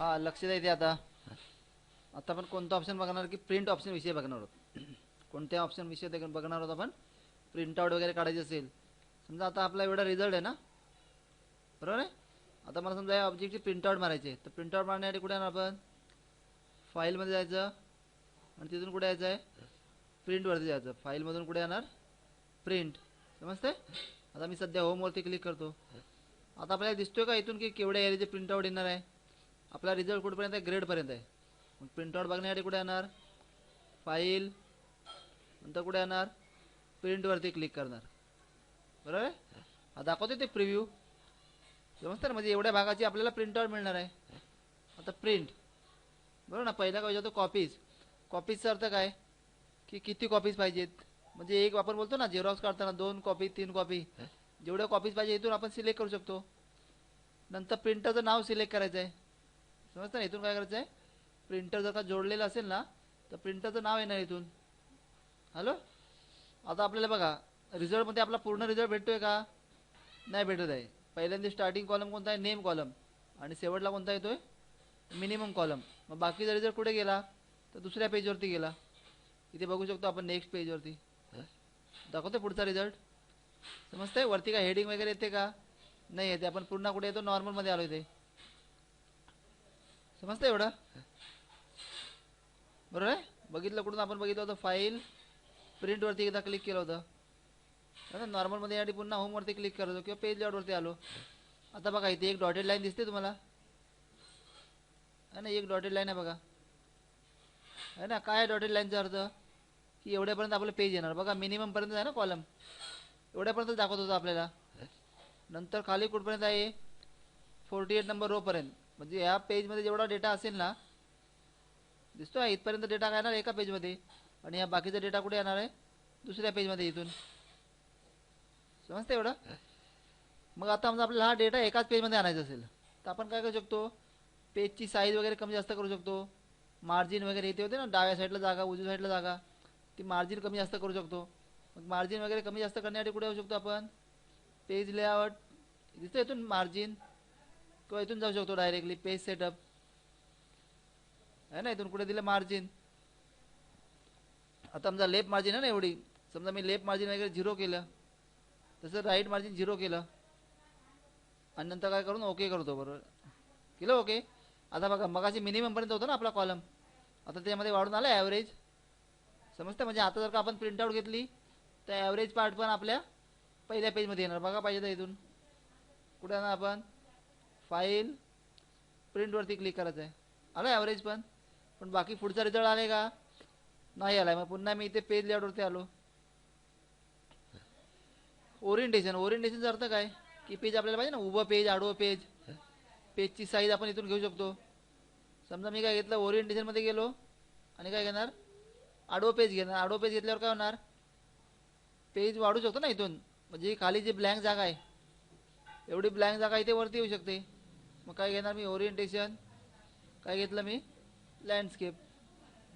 हा लक्ष द्या आता. आता आपण कोणता ऑप्शन बघणार की प्रिंट ऑप्शन विषय बघणार आहोत? कोणत्या ऑप्शन विषय ते बघणार आहोत आपण? प्रिंटआउट वगैरे काढायचे असेल. समजा आता आपला एवढा रिझल्ट आहे ना? बरोबर आहे? आता मला समजा या ऑब्जेक्टची प्रिंटआउट मारायचे तर प्रिंटआउट मारण्यासाठी कुठे येणार आपण? फाईलमध्ये जायचं. आणि तिथून कुठे यायचं आहे? प्रिंटवरती जायचं. फाईलमधून कुठे येणार? प्रिंट समजते आता मी सध्या होमवरती क्लिक करतो. आता आपल्याला दिसतोय का इथून की केवढ्या एरियाचे प्रिंट आउट येणार आहे? आपला रिझल्ट कुठपर्यंत आहे? ग्रेडपर्यंत आहे. मग प्रिंटआउट बघण्यासाठी कुठे येणार? फाईल नंतर कुठे येणार? प्रिंटवरती क्लिक करणार. बरोबर आहे? हा दाखवते ते प्रिव्ह्यू समजतं ना? म्हणजे एवढ्या भागाची आपल्याला प्रिंटआउट मिळणार आहे. आता प्रिंट बरोबर ना? पहिला काय होतो? कॉपीज कॉपीजचा अर्थ काय? की किती कॉपीज पाहिजेत? म्हणजे एक आपण बोलतो ना झेरॉक्स काढताना दोन कॉपी तीन कॉपी जेवढ्या कॉपीज पाहिजे इथून आपण सिलेक्ट करू शकतो. नंतर प्रिंटरचं नाव सिलेक्ट करायचं आहे समजतं ना इथून काय करायचं आहे? प्रिंटर जर का जोडलेलं असेल ना तर प्रिंटरचं नाव येणार इथून. हॅलो आता आपल्याला बघा रिझल्टमध्ये आपला पूर्ण रिझल्ट भेटतोय का? नाही भेटत आहे. पहिल्यांदा स्टार्टिंग कॉलम कोणता आहे? नेम कॉलम आणि शेवटला कोणता येतोय? मिनिमम कॉलम मग बाकीचा रिझल्ट कुठे गेला? तर दुसऱ्या पेजवरती गेला. इथे बघू शकतो आपण नेक्स्ट पेजवरती दाखवतो पुढचा रिझल्ट समजतंय? वरती काय हेडिंग वगैरे येते का? नाही येते. आपण पुन्हा कुठे येतो? नॉर्मलमध्ये आलो इथे. समजतं एवढं? बरोबर आहे? बघितलं कुठून आपण बघितलं होतं फाईल प्रिंटवरती एकदा क्लिक केलं होतं. नॉर्मलमध्ये यासाठी पुन्हा होमवरती क्लिक करतो किंवा पेज लेआउटवरती आलो. आता बघा इथे एक डॉटेड लाईन दिसते तुम्हाला. है ना एक डॉटेड लाईन आहे बघा. है ना काय डॉटेड लाईनचा अर्थ? की एवढ्यापर्यंत आपलं पेज येणार. बघा मिनिममपर्यंत आहे ना कॉलम एवढ्यापर्यंत दाखवत होतं आपल्याला. नंतर खाली कुठपर्यंत आहे? फोर्टी एट नंबर रोपर्यंत म्हणजे ह्या पेजमध्ये जेवढा डेटा असेल ना दिसतो आहे इथपर्यंत डेटा काय येणार एका पेजमध्ये. आणि या बाकीचा डेटा कुठे येणार आहे? दुसऱ्या पेजमध्ये इथून. समजतं एवढं? मग आता समजा आपल्याला हा डेटा एकाच पेजमध्ये आणायचा असेल तर आपण काय करू शकतो? पेजची साईज वगैरे कमी जास्त करू शकतो. मार्जिन वगैरे इथे होते ना डाव्या साईडला जागा उजव्या साईडला जागा. ती मार्जिन कमी जास्त करू शकतो. मग मार्जिन वगैरे कमी जास्त करण्यासाठी कुठे येऊ शकतो आपण? पेज लेआउट दिसतं इथून मार्जिन किंवा इथून जाऊ शकतो डायरेक्टली पेज सेटअप आहे ना इथून कुठे दिलं मार्जिन आता समजा लेफ्ट मार्जिन आहे ना एवढी. समजा मी लेफ्ट मार्जिन वगैरे झिरो केलं तसं राईट मार्जिन झिरो केलं. आणि नंतर काय करून? ओके करतो बरोबर. केलं ओके आता बघा मगाशी मिनिममपर्यंत होतं ना आपला कॉलम आता त्यामध्ये वाढून आला ॲव्हरेज समजतं? म्हणजे आता जर का आपण प्रिंटआउट घेतली तर ॲव्हरेज पार्ट पण आपल्या पहिल्या पेजमध्ये येणार. बघा पाहिजे तर इथून. कुठे ना आपण? फाईल प्रिंटवरती क्लिक करायचं आहे आलं ॲव्हरेज पण. पण बाकी पुढचा रिझल्ट आले का नाही आला मग पुन्हा मी इथे पेज लेआउटवरती आलो. ओरिएंटेशन ओरिएंटेशनचा अर्थ काय? की पेज आपल्याला पाहिजे ना? उभं पेज आडवं पेज पेजची साईज आपण इथून घेऊ शकतो. समजा मी काय घेतलं? ओरिएंटेशनमध्ये गेलो. आणि काय घेणार? आडवं पेज घेणार. आडवं पेज घेतल्यावर काय होणार? पेज वाढू शकतो ना इथून. म्हणजे खाली जी ब्लँक जागा आहे एवढी ब्लँक जागा इथे वरती येऊ शकते. मग काय घेणार मी? ओरिएंटेशन काय घेतलं मी? लँडस्केप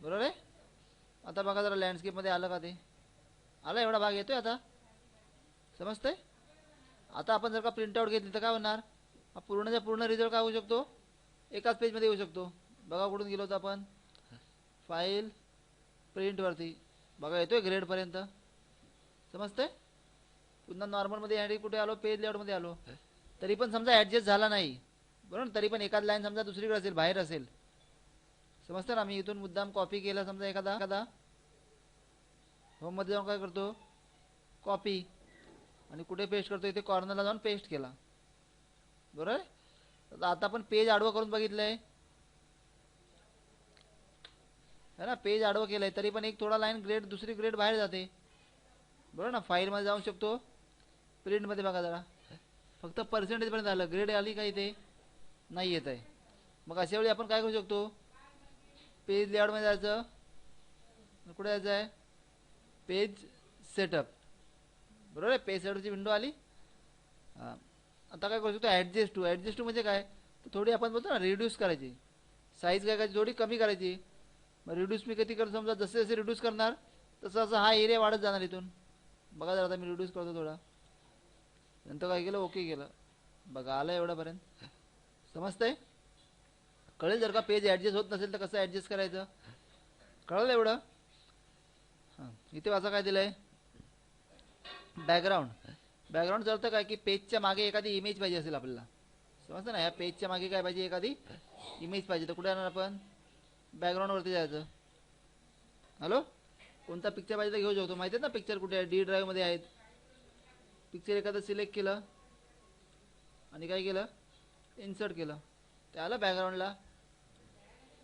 बरोबर आहे? आता बघा जरा लँडस्केपमध्ये आलं का ते? आला एवढा भाग येतोय आता. समजतंय? आता आपण जर का प्रिंटआउट घेतली तर काय होणार? हा पूर्णच्या पूर्ण रिझल्ट काय होऊ शकतो? एकाच पेजमध्ये येऊ शकतो. बघा कुठून गेलो होतो आपण. फाईल प्रिंटवरती बघा येतोय ग्रेडपर्यंत समजतंय? पुन्हा नॉर्मलमध्ये यासाठी कुठे आलो? पेज लेआउटमध्ये आलो. तरी पण समजा ॲडजस्ट झाला नाही. बरोबर? ना? तरी पण एखाद लाईन समजा दुसरीकडे असेल बाहेर असेल. समजतं ना मी इथून मुद्दाम कॉपी केला समजा एखादा. एखादा. होममध्ये जाऊन काय करतो? कॉपी आणि कुठे पेस्ट करतो? इथे कॉर्नरला जाऊन पेस्ट केला. बरोबर? आता आता आपण पेज आडवं करून बघितलंय. है ना? पेज आडवं केलंय तरी पण एक थोडा लाईन ग्रेड दुसरी ग्रेड बाहेर जाते. बरोबर ना? फाईलमध्ये जाऊ शकतो. प्रिंटमध्ये बघा जरा. फक्त पर्सेंटेजपर्यंत आलं. ग्रेड आली का इथे? नाही येत आहे. मग अशा वेळी आपण काय करू शकतो? पेज लेआउटमध्ये जायचं. कुठे जायचं आहे? पेज सेटअप बरोबर आहे? पेज सेटअपची विंडो आली. हां. आता काय करू शकतो? ॲडजस्ट टू ॲडजस्ट टू म्हणजे काय? तर थोडी आपण बोलतो ना रिड्यूस करायची. साईज काय करायची थोडी कमी करायची. मग रिड्यूस मी किती करतो? समजा जसे जसे रिड्यूस करणार तसं असं हा एरिया वाढत जाणार इथून. बघा जरा आता मी रिड्यूस करतो थोडा. नंतर काय केलं? ओके केलं. बघा आलं एवढ्यापर्यंत. समजतंय? कळेल जर का पेज ॲडजस्ट होत नसेल तर कसं ॲडजस्ट करायचं? कळलं एवढं? हां इथे वाचा काय दिलं आहे बॅकग्राऊंड बॅकग्राऊंड अर्थ काय की पेजच्या मागे एखादी इमेज पाहिजे असेल आपल्याला. समजतं ना? ह्या पेजच्या मागे काय पाहिजे? एखादी इमेज पाहिजे. तर कुठे जाणार आपण? बॅकग्राऊंडवरती जायचं. हॅलो कोणता पिक्चर पाहिजे तर घेऊ शकतो. माहिती आहे ना पिक्चर कुठे आहे? डी ड्राईव्हमध्ये आहेत. पिक्चर एखादं सिलेक्ट केलं. आणि काय केलं? इन्सर्ट केलं. ते आलं बॅकग्राऊंडला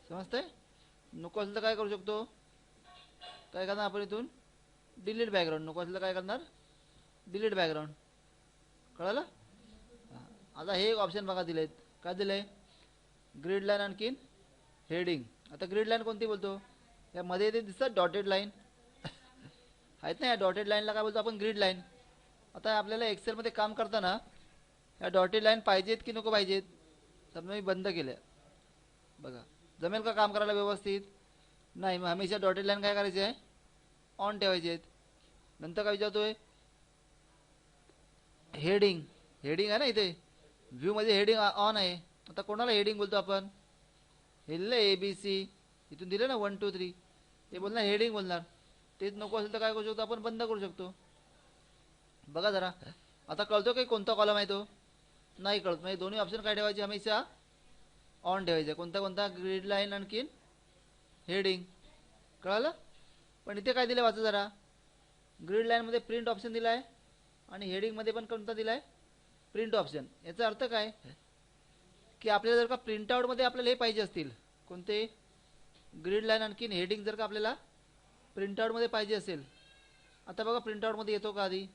समजतंय? नको असलं तर काय करू शकतो? काय करणार आपण इथून? डिलीट बॅकग्राऊंड नको असलं काय करणार? डिलीट बॅकग्राऊंड कळालं? आता हे एक ऑप्शन बघा दिलेत. काय दिलं आहे ग्रीड लाईन आणखीन हेडिंग आता ग्रीड लाईन कोणती बोलतो? या मध्ये ते दिसतात डॉटेड लाईन आहेत ना या डॉटेड लाईनला काय बोलतो आपण? ग्रीड लाईन आता आपल्याला एक्सेलमध्ये काम करताना या डॉटेड लाईन पाहिजेत की नको पाहिजेत? समजा मी बंद केल्या. बघा जमेल का काम करायला व्यवस्थित? नाही मग हमेशा डॉटेड लाईन काय करायची आहे? ऑन ठेवायचे आहेत. नंतर काय विचारतोय? हेडिंग हेडिंग आहे ना इथे? व्ह्यूमध्ये हेडिंग ऑन आहे. आता कोणाला हेडिंग बोलतो आपण? हे ए बी सी इथून दिलं ना वन टू थ्री ते बोलणार हेडिंग बोलणार. तेच नको असेल तर काय करू शकतो? आपण बंद करू शकतो. बघा जरा. आता कळतो की कोणता कॉलम आहे तो? नाही कळत. म्हणजे दोन्ही ऑप्शन काय ठेवायचे हमेशा? ऑन ठेवायचे. कोणता कोणता? ग्रीड लाईन आणखीन? हेडिंग कळालं? पण इथे काय दिलं वाचा जरा? ग्रीड लाईनमध्ये प्रिंट ऑप्शन दिला आहे आणि हेडिंगमध्ये पण कोणता दिला आहे प्रिंट ऑप्शन याचा अर्थ काय? की आपल्याला जर का प्रिंटआउटमध्ये आपल्याला हे पाहिजे असतील कोणते? ग्रीड लाईन आणखीन हेडिंग जर का आपल्याला प्रिंटआउटमध्ये पाहिजे असेल आता बघा प्रिंटआउटमध्ये येतो का आधी?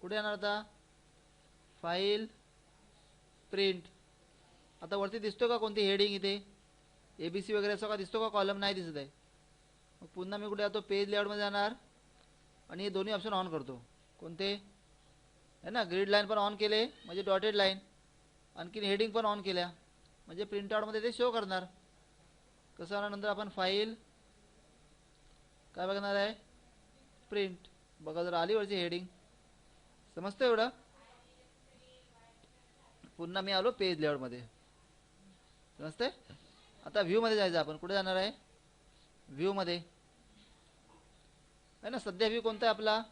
कुठे येणार आता? फाईल प्रिंट आता वरती दिसतो का कोणती हेडिंग इथे? ए बी सी वगैरे असं का दिसतो का कॉलम नाही दिसत आहे. मग पुन्हा मी कुठे जातो? पेज लेआउटमध्ये जाणार. आणि हे दोन्ही ऑप्शन ऑन करतो. कोणते? आहे ना? ग्रीड लाईन पण ऑन केले म्हणजे डॉटेड लाईन आणखीन हेडिंग पण ऑन केल्या. म्हणजे प्रिंटआउटमध्ये ते शो करणार. कसं होणार? नंतर आपण फाईल काय बघणार आहे? प्रिंट बघा जर आली वरची हेडिंग समजतं एवढं? पुन्हा मी आलो पेज लेवलमध्ये समजते आता व्ह्यूमध्ये जायचं आपण. कुठे जाणार आहे? व्ह्यूमध्ये आहे ना? सध्या व्ह्यू कोणता आहे आपला?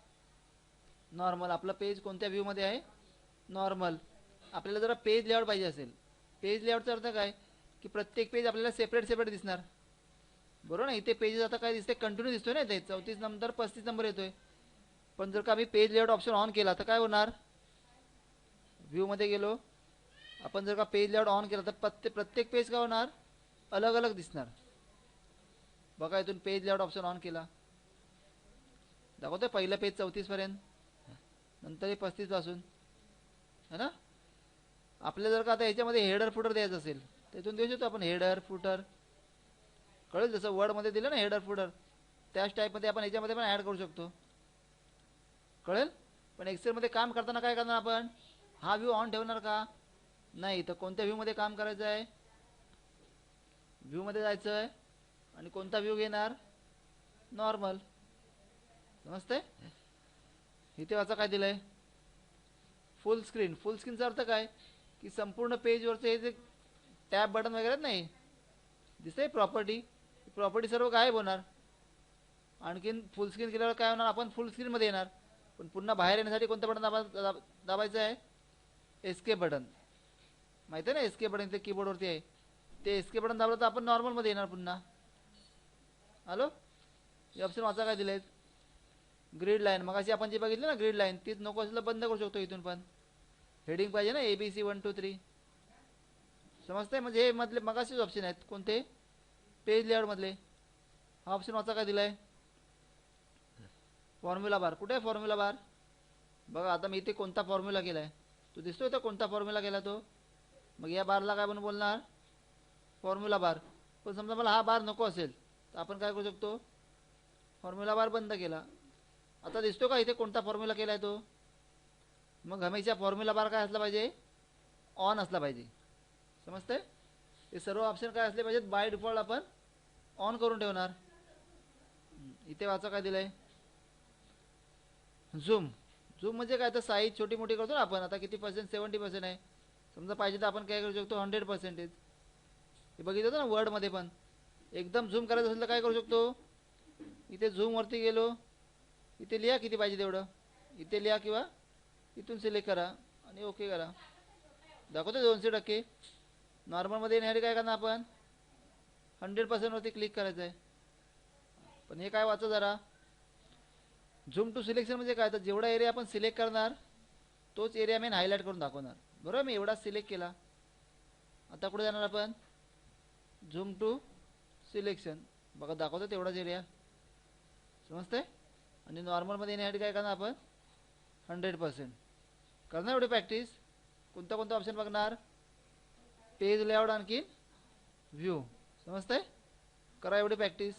नॉर्मल आपला पेज कोणत्या व्ह्यूमध्ये आहे? नॉर्मल आपल्याला जरा पेज लेआउट पाहिजे असेल. पेज लेआउटचा अर्थ काय? की प्रत्येक पेज आपल्याला सेपरेट सेपरेट दिसणार. बरोबर ना? इथे पेजेस आता काय दिसते कंटिन्यू दिसतोय ना इथे. चौतीस नंतर पस्तीस नंबर येतोय. पण जर का मी पेज लेआउट ऑप्शन ऑन केला तर काय होणार? व्ह्यूमध्ये गेलो. आपण जर का पेज लेआउट ऑन केला तर प्रत्येक प्रत्येक पेज काय होणार? अलग अलग दिसणार. बघा इथून पेज लेआउट ऑप्शन ऑन केला. दाखवतोय पहिलं पेज चौतीसपर्यंत नंतर हे पस्तीसपासून है ना? आपल्याला जर का आता याच्यामध्ये हेडर फुटर द्यायचं असेल तर इथून देऊ शकतो आपण हेडर फुटर कळेल जसं वर्डमध्ये दिलं ना हेडर फुटर त्याच टाईपमध्ये आपण याच्यामध्ये पण ॲड करू शकतो. कळेल? पण एक्सेलमध्ये काम करताना काय करणार आपण? हा व्ह्यू ऑन ठेवणार का? नाही तर कोणत्या व्ह्यूमध्ये काम करायचं आहे? व्ह्यूमध्ये जायचं आहे. आणि कोणता व्ह्यू घेणार? नॉर्मल समजते इथे वाचा काय दिलं आहे फुल स्क्रीन फुल स्क्रीनचा अर्थ काय? की संपूर्ण पेजवरचे हे जे टॅब बटन वगैरे नाही दिसतंय प्रॉपर्टी प्रॉपर्टी सर्व गायब होणार. आणखीन फुल स्क्रीन केल्यावर काय होणार? आपण फुल स्क्रीनमध्ये येणार. पण पुन्हा बाहेर येण्यासाठी कोणतं बटन दाबा दाब- दाबायचं आहे? एस्केप बटन माहिती आहे ना एस्के बटन ते कीबोर्डवरती आहे? ते एस्के बटन दाबलं तर आपण नॉर्मलमध्ये येणार पुन्हा. हॅलो हे ऑप्शन वाचा काय दिलेत? ग्रीड लाईन मग आपण जे बघितलं ना ग्रीड लाईन तीच नको असलं बंद करू शकतो इथून पण. हेडिंग पाहिजे ना A B C one two three समजतंय? म्हणजे हे मधले मगाशीच ऑप्शन आहेत. कोणते? पेज लेआउटमधले हा ऑप्शन वाचा काय दिलाय? फॉर्म्युला बार कुठे आहे फॉर्म्युला बार बघा आता मी इथे कोणता फॉर्म्युला केला आहे तो दिसतोय तो कोणता फॉर्म्युला केला तो? मग या बारला काय म्हणून बोलणार? Formula bar. पण समजा मला हा बार नको असेल तर आपण काय करू शकतो? फॉर्म्युला बार बंद केला. आता दिसतो का इथे कोणता फॉर्म्युला केला आहे तो? मग हमेशा फॉर्म्युला बार काय असला पाहिजे? ऑन असला पाहिजे. समजते हे सर्व ऑप्शन काय असले पाहिजेत? बाय डिफॉल्ट आपण ऑन करून ठेवणार. इथे वाचा काय दिलंय? झूम झूम म्हणजे काय? तर साईज छोटी मोठी करतो ना आपण. आता किती पर्सेंट सेवन्टी पर्सेंट आहे. समजा पाहिजे तर आपण काय करू शकतो हंड्रेड पर्सेंटेज हे बघितलं होतं ना वर्डमध्ये पण. एकदम झूम करायचं असेल तर काय करू शकतो? इथे झूमवरती गेलो. इथे लिहा किती पाहिजे तेवढं. इथे लिहा किंवा इथून सिलेक्ट करा आणि ओके करा. दाखवतो दोनशे टक्के. नॉर्मलमध्ये येण्यासाठी काय करणार आपण? हंड्रेड पर्सेंटवरती क्लिक करायचं आहे पण हे काय वाचा जरा. झूम टू सिलेक्शन म्हणजे काय? तर जेवढा एरिया आपण सिलेक्ट करणार तोच एरिया मेन हायलाईट करून दाखवणार. बरोबर मी एवढा सिलेक्ट केला. आता कुठे जाणार आपण? झूम टू सिलेक्शन बघा दाखवतो तेवढाच एरिया समजते आणि नॉर्मलमध्ये येण्यासाठी काय करणार आपण? हंड्रेड पर्सेंट करणार एवढी प्रॅक्टिस कोणता कोणता ऑप्शन बघणार? पेज लेआउट आणखी व्ह्यू समजतंय? करा एवढी प्रॅक्टिस